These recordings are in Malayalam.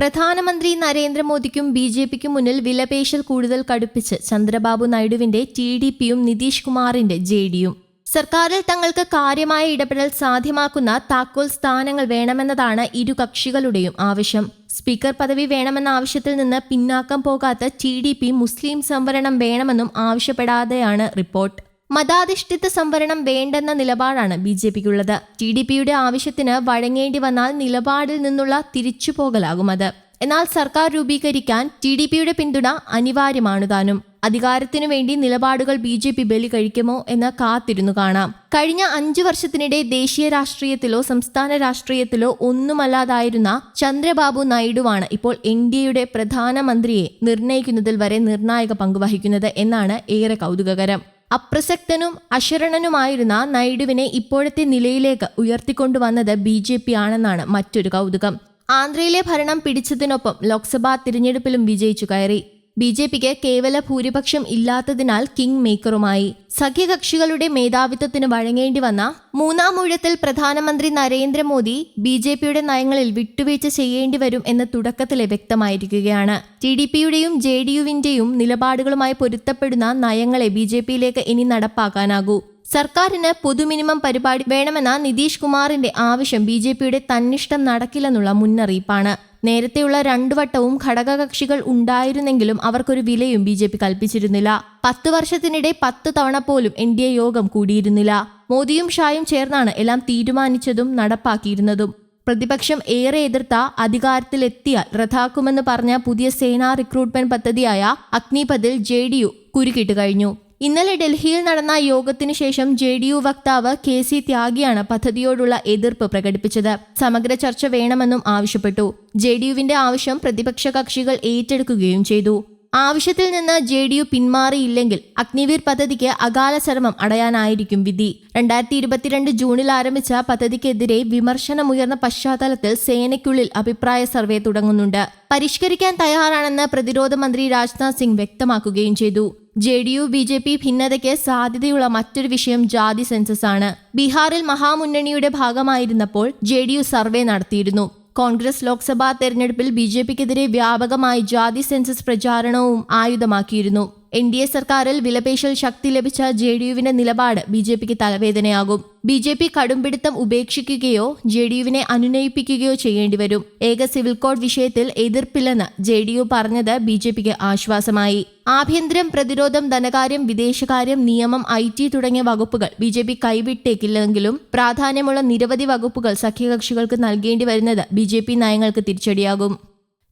പ്രധാനമന്ത്രി നരേന്ദ്രമോദിക്കും ബി ജെ പിക്കും മുന്നിൽ വിലപേശൽ കൂടുതൽ കടുപ്പിച്ച് ചന്ദ്രബാബു നായിഡുവിന്റെ ടി ഡി പിയും നിതീഷ് കുമാറിന്റെ ജെ ഡിയും. സർക്കാരിൽ തങ്ങൾക്ക് കാര്യമായ ഇടപെടൽ സാധ്യമാക്കുന്ന താക്കോൽ സ്ഥാനങ്ങൾ വേണമെന്നതാണ് ഇരു കക്ഷികളുടെയും ആവശ്യം. സ്പീക്കർ പദവി വേണമെന്ന ആവശ്യത്തിൽ നിന്ന് പിന്നാക്കം പോകാത്ത ടി മുസ്ലിം സംവരണം വേണമെന്നും ആവശ്യപ്പെടാതെയാണ് റിപ്പോർട്ട്. മതാധിഷ്ഠിത സംവരണം വേണ്ടെന്ന നിലപാടാണ് ബി ജെ പിക്കുള്ളത്. ടി ഡി പിയുടെ ആവശ്യത്തിന് വഴങ്ങേണ്ടി വന്നാൽ നിലപാടിൽ നിന്നുള്ള തിരിച്ചുപോകലാകും അത് എന്നാൽ സർക്കാർ രൂപീകരിക്കാൻ ടി ഡി പിയുടെ പിന്തുണ അനിവാര്യമാണു താനും. അധികാരത്തിനു വേണ്ടി നിലപാടുകൾ ബി ജെ പി ബലി കഴിക്കുമോ എന്ന് കാത്തിരുന്നു കാണാം. കഴിഞ്ഞ അഞ്ചു വർഷത്തിനിടെ ദേശീയ രാഷ്ട്രീയത്തിലോ സംസ്ഥാന രാഷ്ട്രീയത്തിലോ ഒന്നുമല്ലാതായിരുന്ന ചന്ദ്രബാബു നായിഡുവാണ് ഇപ്പോൾ എൻ ഡി എയുടെ പ്രധാനമന്ത്രിയെ നിർണയിക്കുന്നതിൽ വരെ നിർണായക പങ്കുവഹിക്കുന്നത് എന്നാണ് ഏറെ കൗതുകകരം. അപ്രസക്തനും അശരണനുമായിരുന്ന നായിഡുവിനെ ഇപ്പോഴത്തെ നിലയിലേക്ക് ഉയർത്തിക്കൊണ്ടുവന്നത് ബി ജെ പി ആണെന്നാണ് മറ്റൊരു കൗതുകം. ആന്ധ്രയിലെ ഭരണം പിടിച്ചതിനൊപ്പം ലോക്സഭാ തിരഞ്ഞെടുപ്പിലും വിജയിച്ചു കയറി. ബി ജെ പിക്ക് കേവല ഭൂരിപക്ഷം ഇല്ലാത്തതിനാൽ കിങ് മേക്കറുമായി. സഖ്യകക്ഷികളുടെ മേധാവിത്വത്തിന് വഴങ്ങേണ്ടി വന്ന മൂന്നാം ഊഴത്തിൽ പ്രധാനമന്ത്രി നരേന്ദ്രമോദി ബി ജെ പിയുടെ നയങ്ങളിൽ വിട്ടുവീഴ്ച ചെയ്യേണ്ടി വരും എന്ന് തുടക്കത്തിലെ വ്യക്തമായിരിക്കുകയാണ്. ടി ഡി പിയുടെയും ജെ ഡി യുവിന്റെയും നിലപാടുകളുമായി പൊരുത്തപ്പെടുന്ന നയങ്ങളെ ബി ജെ പിയിലേക്ക് ഇനി നടപ്പാക്കാനാകൂ. സർക്കാരിന് പൊതു മിനിമം പരിപാടി വേണമെന്ന നിതീഷ് കുമാറിന്റെ ആവശ്യം ബി ജെ പിയുടെ തന്നിഷ്ടം നടക്കില്ലെന്നുള്ള മുന്നറിയിപ്പാണ്. നേരത്തെയുള്ള രണ്ടു വട്ടവും ഘടകകക്ഷികൾ ഉണ്ടായിരുന്നെങ്കിലും അവർക്കൊരു വിലയും ബി ജെ പി കൽപ്പിച്ചിരുന്നില്ല. പത്ത് വർഷത്തിനിടെ പത്ത് തവണ പോലും എൻ ഡി എ യോഗം കൂടിയിരുന്നില്ല. മോദിയും ഷായും ചേർന്നാണ് എല്ലാം തീരുമാനിച്ചതും നടപ്പാക്കിയിരുന്നതും. പ്രതിപക്ഷം ഏറെ എതിർത്ത അധികാരത്തിലെത്തിയാൽ റദ്ദാക്കുമെന്ന് പറഞ്ഞ പുതിയ സേനാ റിക്രൂട്ട്മെന്റ് പദ്ധതിയായ അഗ്നിപഥിൽ ജെ ഡി യു കുരുക്കിട്ട് കഴിഞ്ഞു. ഇന്നലെ ഡൽഹിയിൽ നടന്ന യോഗത്തിനു ശേഷം ജെ ഡി യു വക്താവ് കെ സി ത്യാഗിയാണ് പദ്ധതിയോടുള്ള എതിർപ്പ് പ്രകടിപ്പിച്ചത്. സമഗ്ര ചർച്ച വേണമെന്നും ആവശ്യപ്പെട്ടു. ജെ ഡി യുവിന്റെ ആവശ്യം പ്രതിപക്ഷ കക്ഷികൾ ഏറ്റെടുക്കുകയും ചെയ്തു. ആവശ്യത്തിൽ നിന്ന് ജെ ഡി യു പിന്മാറിയില്ലെങ്കിൽ അഗ്നിവീർ പദ്ധതിക്ക് അകാല ചരമം അടയാനായിരിക്കും വിധി. രണ്ടായിരത്തി ഇരുപത്തിരണ്ട് ജൂണിൽ ആരംഭിച്ച പദ്ധതിക്കെതിരെ വിമർശനമുയർന്ന പശ്ചാത്തലത്തിൽ സേനയ്ക്കുള്ളിൽ അഭിപ്രായ സർവേ തുടങ്ങുന്നുണ്ട്. പരിഷ്കരിക്കാൻ തയ്യാറാണെന്ന് പ്രതിരോധ മന്ത്രി രാജ്നാഥ് സിംഗ് വ്യക്തമാക്കുകയും ചെയ്തു. J D U B J P ഭിന്നതയ്ക്ക് സാധ്യതയുള്ള മറ്റൊരു വിഷയം ജാതി സെൻസസ് ആണ്. ബീഹാറിൽ മഹാമുന്നണിയുടെ ഭാഗമായിരുന്നപ്പോൾ ജെ ഡി യു സർവേ നടത്തിയിരുന്നു. കോൺഗ്രസ് ലോക്സഭാ തെരഞ്ഞെടുപ്പിൽ ബി ജെ പിക്കെതിരെ വ്യാപകമായി ജാതി സെൻസസ് പ്രചാരണവും ആയുധമാക്കിയിരുന്നു. എൻ ഡി എ സർക്കാരിൽ വിലപേശൽ ശക്തി ലഭിച്ച ജെ ഡി യുവിന്റെ നിലപാട് ബി ജെ പിക്ക് തലവേദനയാകും. ബി ജെ പി കടുംപിടുത്തം ഉപേക്ഷിക്കുകയോ ജെ ഡി യുവിനെ അനുനയിപ്പിക്കുകയോ ചെയ്യേണ്ടി വരും. ഏക സിവിൽ കോഡ് വിഷയത്തിൽ എതിർപ്പില്ലെന്ന് ജെ ഡി യു പറഞ്ഞത് ബി ജെ പിക്ക് ആശ്വാസമായി. ആഭ്യന്തരം പ്രതിരോധം ധനകാര്യം വിദേശകാര്യം നിയമം ഐ ടി തുടങ്ങിയ വകുപ്പുകൾ ബി ജെ പി കൈവിട്ടേക്കില്ലെങ്കിലും പ്രാധാന്യമുള്ള നിരവധി വകുപ്പുകൾ സഖ്യകക്ഷികൾക്ക് നൽകേണ്ടി വരുന്നത് ബി ജെ പി നയങ്ങൾക്ക് തിരിച്ചടിയാകും.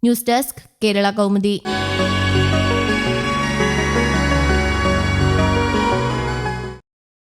News desk Kerala Kaumudi.